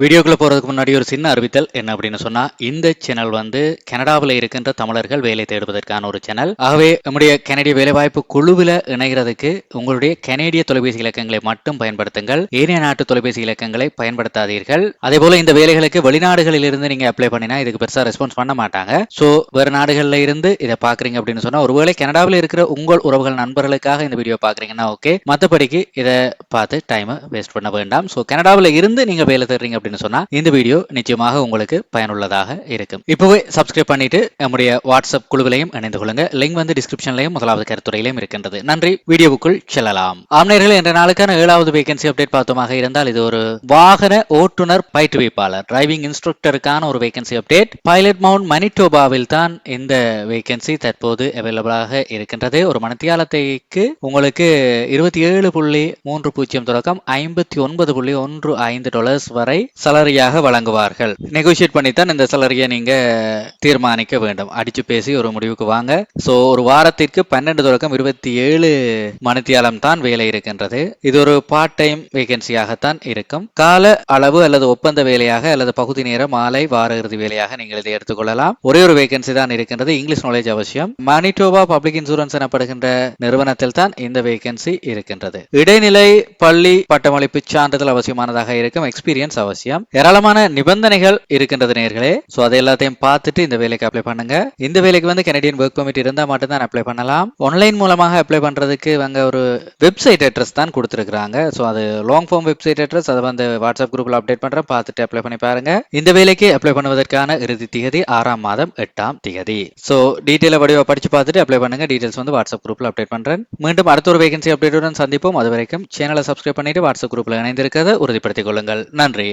வீடியோக்குள்ள போகிறதுக்கு முன்னாடி ஒரு சின்ன அறிவித்தல் என்ன அப்படின்னு சொன்னால் இந்த சேனல் வந்து கனடாவில் இருக்கின்ற தமிழர்கள் வேலை தேடுவதற்கான ஒரு சேனல். ஆகவே நம்முடைய கனடிய வேலைவாய்ப்பு குழுவில் இணைகிறதுக்கு உங்களுடைய கனேடிய தொலைபேசி இலக்கங்களை மட்டும் பயன்படுத்துங்கள். ஏனைய நாட்டு தொலைபேசி இலக்கங்களை பயன்படுத்தாதீர்கள். அதே போல இந்த வேலைகளுக்கு வெளிநாடுகளில் இருந்து நீங்கள் அப்ளை பண்ணினா இதுக்கு பெருசாக ரெஸ்பான்ஸ் பண்ண மாட்டாங்க. ஸோ வேறு நாடுகளில் இருந்து இதை பார்க்குறீங்க அப்படின்னு சொன்னால் ஒருவேளை கனடாவில் இருக்கிற உங்கள் உறவுகள் நண்பர்களுக்காக இந்த வீடியோ பார்க்குறீங்கன்னா ஓகே மற்றபடிக்கு இதை பார்த்து டைமை வேஸ்ட் பண்ண வேண்டாம். ஸோ கனடாவில் இருந்து நீங்கள் வேலை தேடுறீங்க அப்படின்னு சொன்னா இந்த வீடியோ நிச்சயமாக உங்களுக்கு பயனுள்ளதாக இருக்கும். இப்பவே சப்ஸ்கிரைப் பண்ணிட்டு நம்முடைய வாட்ஸ்அப் குழுவிலையும் இணைந்து கொள்ளுங்க. லிங்க் வந்து டிஸ்கிரிப்ஷன்லையும் முதலாவது கருத்துறையிலையும் இருக்கின்றது. நன்றி. வீடியோவுக்குள் செல்லலாம். ஆம்நேர்கள் என்ற நாளுக்கான ஏழாவது வேகன்சி அப்டேட் பார்த்தோமாக இருந்தால் இது ஒரு வாகன ஓட்டுநர் பயிற்றுவிப்பாளர் டிரைவிங் இன்ஸ்ட்ரக்டருக்கான ஒரு வேகன்சி அப்டேட் பைலட் மவுண்ட் மனிட்டோபாவில் தான் இந்த வேகன்சி தற்போது அவைலபிளாக இருக்கின்றது. ஒரு மனத்தியாலத்தைக்கு உங்களுக்கு இருபத்தி ஏழு புள்ளி மூன்று பூஜ்ஜியம் தொடக்கம் ஐம்பத்தி ஒன்பது புள்ளி ஒன்று ஐந்து டாலர்ஸ் வரை சலரியாக வழங்குவார்கள். நெகோசியேட் பண்ணித்தான் இந்த சலரியை நீங்க தீர்மானிக்க வேண்டும். அடிச்சு பேசி ஒரு முடிவுக்கு வாங்க. சோ ஒரு வாரத்திற்கு பன்னெண்டு தொடக்கம் இருபத்தி ஏழு மணித்தியாலம் தான் வேலை இருக்கின்றது. இது ஒரு பார்ட் டைம் வேகன்சியாகத்தான் இருக்கும். கால அளவு அல்லது ஒப்பந்த வேலையாக அல்லது பகுதி நேர மாலை வார இறுதி வேலையாக நீங்கள் இதை எடுத்துக்கொள்ளலாம். ஒரே ஒரு வேகன்சி தான் இருக்கின்றது. இங்கிலீஷ் நாலேஜ் அவசியம். மணிட்டோபா பப்ளிக் இன்சூரன்ஸ் எனப்படுகின்ற நிறுவனத்தில் தான் இந்த வேகன்சி இருக்கின்றது. இடைநிலை பள்ளி பட்டமளிப்பு சான்றிதழ் அவசியமானதாக இருக்கும். எக்ஸ்பீரியன்ஸ் அவசியம். ஏராளமான நிபந்தனைகள் இருக்கின்றது நேர்களே. சோ அதை எல்லாத்தையும் பார்த்துட்டு இந்த வேலைக்கு அப்ளை பண்ணுங்க. இந்த வேலைக்கு வந்து கனடியன் ஒர்க் பெர்மிட் இருந்தா மட்டும்தான் அப்ளை பண்ணலாம். ஆன்லைன் மூலமாக அப்ளை பண்றதுக்கு இவங்க ஒரு வெப்சைட் அட்ரஸ் தான் கொடுத்துருக்காங்க சோ அது லாங் ஃபார்ம் வெப்சைட் அட்ரஸ் அதை வந்து வாட்ஸ்அப் குரூப்ல அப்டேட் பண்றேன். பார்த்துட்டு அப்ளை பண்ணி பாருங்க. இந்த வேலைக்கு அப்ளை பண்ணுவதற்கான இறுதி திகதி ஆறாம் மாதம் எட்டாம் திகதி. சோ டீட்டெயில வடிவா படிச்சு பார்த்துட்டு அப்ளை பண்ணுங்க. டீடைல்ஸ் வந்து வாட்ஸ்அப் குரூப்ல அப்டேட் பண்றேன். மீண்டும் அடுத்த ஒரு வேகன்சி அப்டேட்டுடன் சந்திப்போம். அது வரைக்கும் சேனலை சப்ஸ்கிரைப் பண்ணிட்டு வாட்ஸ்அப் குரூப்ல இணைந்திருக்கிறத உறுதிப்படுத்திக் கொள்ளுங்கள். நன்றி.